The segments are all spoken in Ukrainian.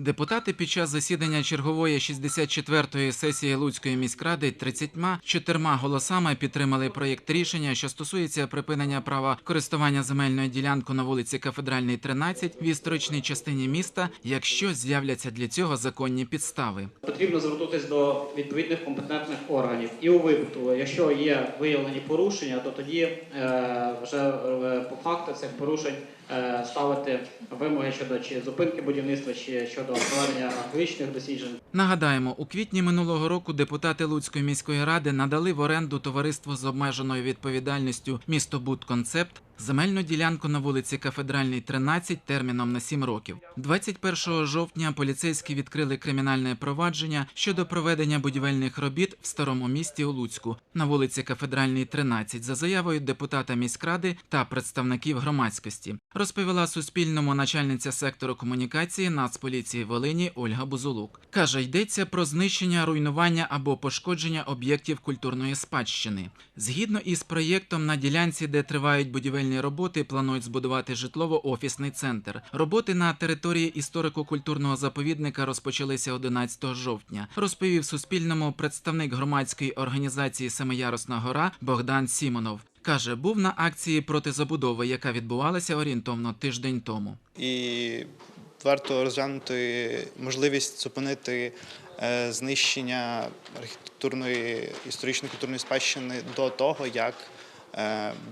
Депутати під час засідання чергової 64-ї сесії Луцької міськради 34 голосами підтримали проєкт рішення, що стосується припинення права користування земельною ділянкою на вулиці Кафедральній 13 в історичній частині міста, якщо з'являться для цього законні підстави. Потрібно звернутися до відповідних компетентних органів. І у випадку, якщо є виявлені порушення, то тоді е, вже е, по факту цих порушень е, ставити вимоги щодо чи зупинки будівництва, чи щодо проведення археологічних досліджень. Нагадаємо, у квітні минулого року депутати Луцької міської ради надали в оренду товариству з обмеженою відповідальністю «Містобудконцепт» земельну ділянку на вулиці Кафедральній 13 терміном на 7 років. 21 жовтня поліцейські відкрили кримінальне провадження щодо проведення будівельних робіт в старому місті у Луцьку на вулиці Кафедральній 13 за заявою депутата міськради та представників громадськості. Розповіла Суспільному начальниця сектору комунікації Нацполіції Волині Ольга Бузулук. Каже, йдеться про знищення, руйнування або пошкодження об'єктів культурної спадщини. Згідно із проєктом на ділянці, де тривають будівельні роботи, планують збудувати житлово-офісний центр. Роботи на території історико-культурного заповідника розпочалися 11 жовтня. Розповів Суспільному представник громадської організації Семиярусна гора Богдан Сімонов. Каже, був на акції проти забудови, яка відбувалася орієнтовно тиждень тому. і варто розглянути можливість зупинити е, знищення архітектурної історичної культурної спадщини до того, як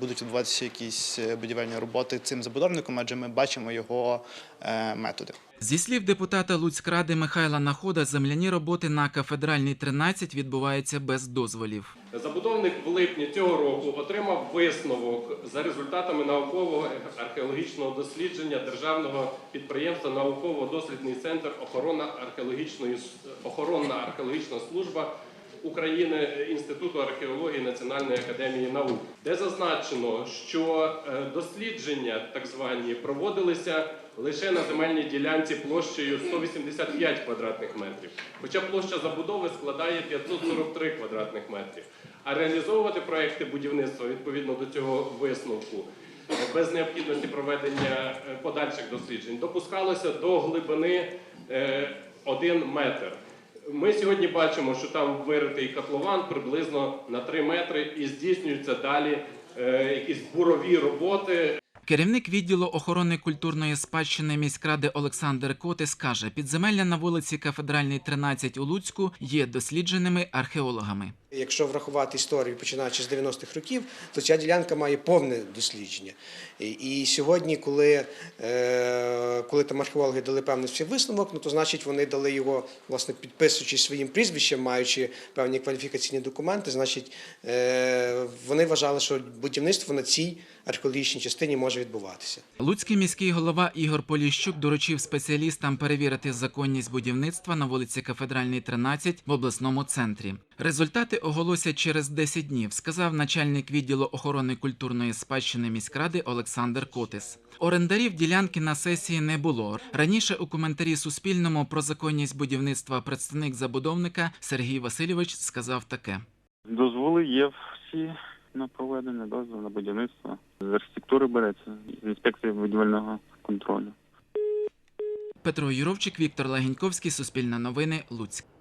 будуть відбуватися якісь е, будівельні роботи цим забудовником, адже ми бачимо його е, методи. Зі слів депутата Луцькради Михайла Находа, земляні роботи на кафедральній 13 відбуваються без дозволів. Забудовник в липні цього року отримав висновок за результатами наукового археологічного дослідження державного підприємства Науково-дослідний центр охорона археологічної охоронна археологічна служба України Інституту археології Національної академії наук, де зазначено, що е, дослідження так звані проводилися лише на земельній ділянці площею 185 квадратних метрів, хоча площа забудови складає 543 квадратних метрів. А реалізовувати проекти будівництва відповідно до цього висновку е, без необхідності проведення е, подальших досліджень допускалося до глибини 1 метр. Ми сьогодні бачимо, що там виритий котлован приблизно на 3 метри і здійснюються далі е, якісь бурові роботи. Керівник відділу охорони культурної спадщини міськради Олександр Котис каже, підземелля на вулиці Кафедральній 13 у Луцьку є дослідженими археологами. Якщо врахувати історію, починаючи з 90-х років, то ця ділянка має повне дослідження. І, сьогодні, коли, е, коли там археологи дали певний свій висновок, ну то значить вони дали його, власне, підписуючи своїм прізвищем, маючи певні кваліфікаційні документи, значить е, вони вважали, що будівництво на цій археологічній частині може відбуватися. Луцький міський голова Ігор Поліщук доручив спеціалістам перевірити законність будівництва на вулиці Кафедральній 13 в обласному центрі. Результати оголосять через 10 днів, сказав начальник відділу охорони культурної спадщини міськради Олександр Котис. Орендарів ділянки на сесії не було. Раніше у коментарі Суспільному про законність будівництва представник забудовника Сергій Васильович сказав таке. Дозволи є всі на проведення дозволу на будівництво. З архітектури береться, з інспекції будівельного контролю. Петро Юровчик, Віктор Лагіньковський, Суспільне новини, Луцьк.